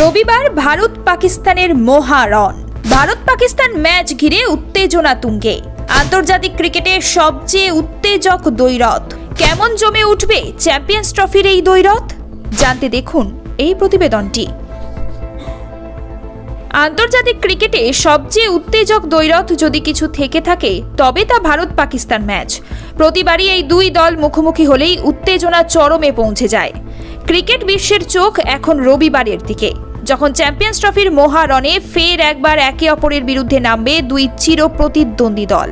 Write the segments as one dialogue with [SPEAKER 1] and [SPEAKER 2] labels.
[SPEAKER 1] রবিবার ভারত পাকিস্তানের মহারণ। ভারত পাকিস্তান ম্যাচ ঘিরে উত্তেজনা তুঙ্গে। আন্তর্জাতিক ক্রিকেটে সবচেয়ে উত্তেজক দ্বৈরথ। কেমন জমে উঠবে চ্যাম্পিয়ন্স ট্রফির এই দ্বৈরথ? জানতে দেখুন এই প্রতিবেদনটি। আন্তর্জাতিক ক্রিকেটে সবচেয়ে উত্তেজক দ্বৈরথ যদি কিছু থেকে থাকে, তবে তা ভারত পাকিস্তান ম্যাচ। প্রতিবারই এই দুই দল মুখোমুখি হলেই উত্তেজনা চরমে পৌঁছে যায়। ক্রিকেট বিশ্বের চোখ এখন রবিবারের দিকে। যখন চ্যাম্পিয়ন্স ট্রফির মহারণে ফের একবার একে অপরের বিরুদ্ধে নামবে দুই চির প্রতিদ্বন্দ্বী দল।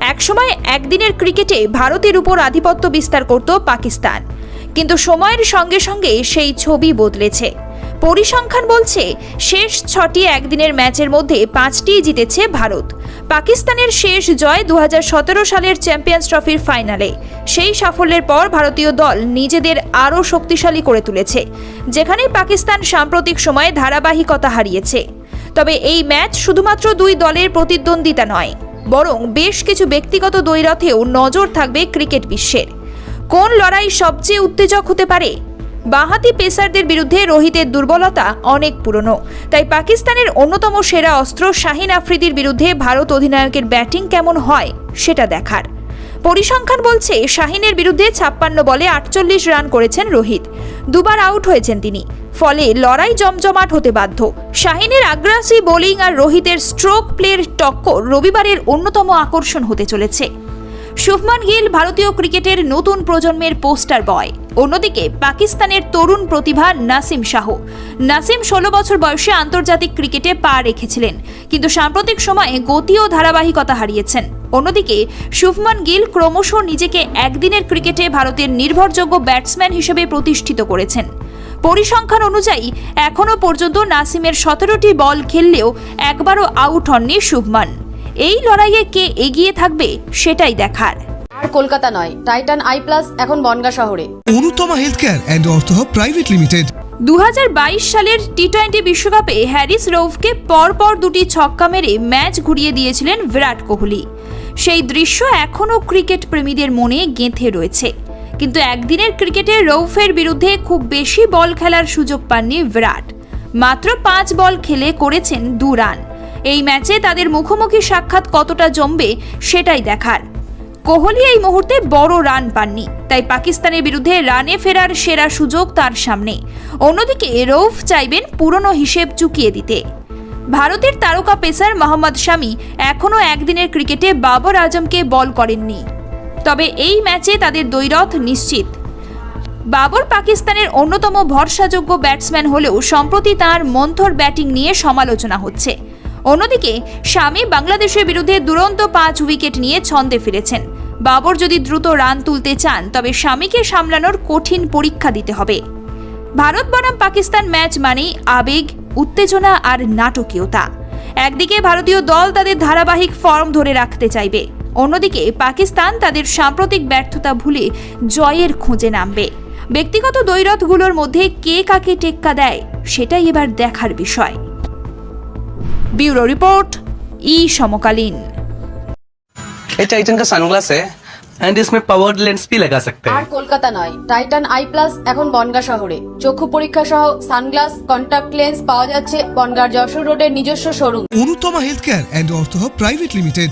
[SPEAKER 1] একসময় একদিনের ক্রিকেটে ভারতের উপর আধিপত্য বিস্তার করত পাকিস্তান। কিন্তু সময়ের সঙ্গে সঙ্গে সেই ছবি বদলেছে। পরিসংখ্যান বলছে, শেষ ছটি একদিনের ম্যাচের মধ্যে পাঁচটি জিতেছে ভারত। পাকিস্তানের শেষ জয় দু হাজার সতেরো সালের চ্যাম্পিয়ন্স ট্রফির ফাইনালে। সেই সাফল্যের পর ভারতীয় দল নিজেদের আরও শক্তিশালী করে তুলেছে যেখানে পাকিস্তান সাম্প্রতিক সময়ে ধারাবাহিকতা হারিয়েছে। তবে এই ম্যাচ শুধুমাত্র দুই দলের প্রতিদ্বন্দ্বিতা নয়, বরং বেশ কিছু ব্যক্তিগত দ্বৈরথেও নজর থাকবে ক্রিকেট বিশ্বের। কোন লড়াই সবচেয়ে উত্তেজক হতে পারে? বাঁহাতি পেসারদের বিরুদ্ধে রোহিতের দুর্বলতা অনেক পুরনো। তাই পাকিস্তানের অন্যতম সেরা অস্ত্র শাহিন আফ্রিদির বিরুদ্ধে ভারত অধিনায়কের ব্যাটিং কেমন হয়, সেটা দেখার। পরিসংখ্যান বলছে, শাহিনের বিরুদ্ধে ছাপ্পান্ন বলে আটচল্লিশ রান করেছেন রোহিত। দুবার আউট হয়েছেন তিনি। ফলে লড়াই জমজমাট হতে বাধ্য। শাহিনের আগ্রাসী বোলিং আর রোহিতের স্ট্রোক প্লের টক্কর রবিবারের অন্যতম আকর্ষণ হতে চলেছে। শুভমান গিল ভারতীয় ক্রিকেটের নতুন প্রজন্মের পোস্টার বয়। অন্যদিকে পাকিস্তানের তরুণ প্রতিভা নাসিম শাহ। নাসিম ষোলো বছর বয়সে আন্তর্জাতিক ক্রিকেটে পা রেখেছিলেন, কিন্তু সাম্প্রতিক সময়ে গতি ও ধারাবাহিকতা হারিয়েছেন। অন্যদিকে শুভমান গিল ক্রমশ নিজেকে একদিনের ক্রিকেটে ভারতের নির্ভরযোগ্য ব্যাটসম্যান হিসেবে প্রতিষ্ঠিত করেছেন। পরিসংখ্যান অনুযায়ী, এখনও পর্যন্ত নাসিমের সতেরোটি বল খেললেও একবারও আউট হননি শুভমান। এই লড়াইয়ে কে এগিয়ে থাকবে সেটাই দেখার।
[SPEAKER 2] আর কলকাতা নয় টাইটান আই প্লাস এখন বনগা শহরে।
[SPEAKER 3] Anutama health care and ortho private limited.
[SPEAKER 1] দুহাজার বাইশ সালের টি টোয়েন্টি বিশ্বকাপে হ্যারিস রৌফকে পরপর দুটি ছক্কা মেরে ম্যাচ ঘুরিয়ে দিয়েছিলেন বিরাট কোহলি। সেই দৃশ্য এখনও ক্রিকেট প্রেমীদের মনে গেঁথে রয়েছে। কিন্তু একদিনের ক্রিকেটে রৌফের বিরুদ্ধে খুব বেশি বল খেলার সুযোগ পাননি বিরাট। মাত্র পাঁচ বল খেলে করেছেন দু রান। এই ম্যাচে তাদের মুখোমুখি সাক্ষাৎ কতটা জমবে সেটাই দেখার। কোহলি এই মুহূর্তে বড় রান পাননি, তাই পাকিস্তানের বিরুদ্ধে রানে ফেরার সেরা সুযোগ তার সামনে। অন্যদিকে রৌফ চাইবেন পুরনো হিসেব চুকিয়ে দিতে। ভারতের তারকা পেসার মোহাম্মদ শামি এখনও একদিনের ক্রিকেটে বাবর আজমকে বল করেননি। তবে এই ম্যাচে তাদের দ্বৈরথ নিশ্চিত। বাবর পাকিস্তানের অন্যতম ভরসাযোগ্য ব্যাটসম্যান হলেও সম্প্রতি তার মন্থর ব্যাটিং নিয়ে সমালোচনা হচ্ছে। অন্যদিকে, স্বামী বাংলাদেশের বিরুদ্ধে দুরন্ত পাঁচ উইকেট নিয়ে ছন্দে ফিরেছেন। বাবর যদি দ্রুত রান তুলতে চান, তবে স্বামীকে সামলানোর কঠিন পরীক্ষা দিতে হবে। ভারত বনাম পাকিস্তান ম্যাচ মানেই আবেগ, উত্তেজনা আর নাটকীয়তা। একদিকে ভারতীয় দল তাদের ধারাবাহিক ফর্ম ধরে রাখতে চাইবে, অন্যদিকে পাকিস্তান তাদের সাম্প্রতিক ব্যর্থতা ভুলে জয়ের খোঁজে নামবে। ব্যক্তিগত দ্বৈরথগুলোর মধ্যে কে কাকে টেক্কা দেয়, সেটাই এবার দেখার বিষয়। ब्यूरो रिपोर्ट ई समकालीन
[SPEAKER 4] ये टाइटन का सनग्लास है एंड इसमें पावर्ड लेंस भी लगा सकते
[SPEAKER 2] আর
[SPEAKER 4] हैं
[SPEAKER 2] কলকাতা নয় টাইটান আই প্লাস এখন বনগা শহরে চক্ষু পরীক্ষা সহ সানগ্লাস কন্টাক্ট লেন্স পাওয়া যাচ্ছে বনগার যশোর রোডের নিজস্ব showroom
[SPEAKER 3] Anutama health care and Artha private limited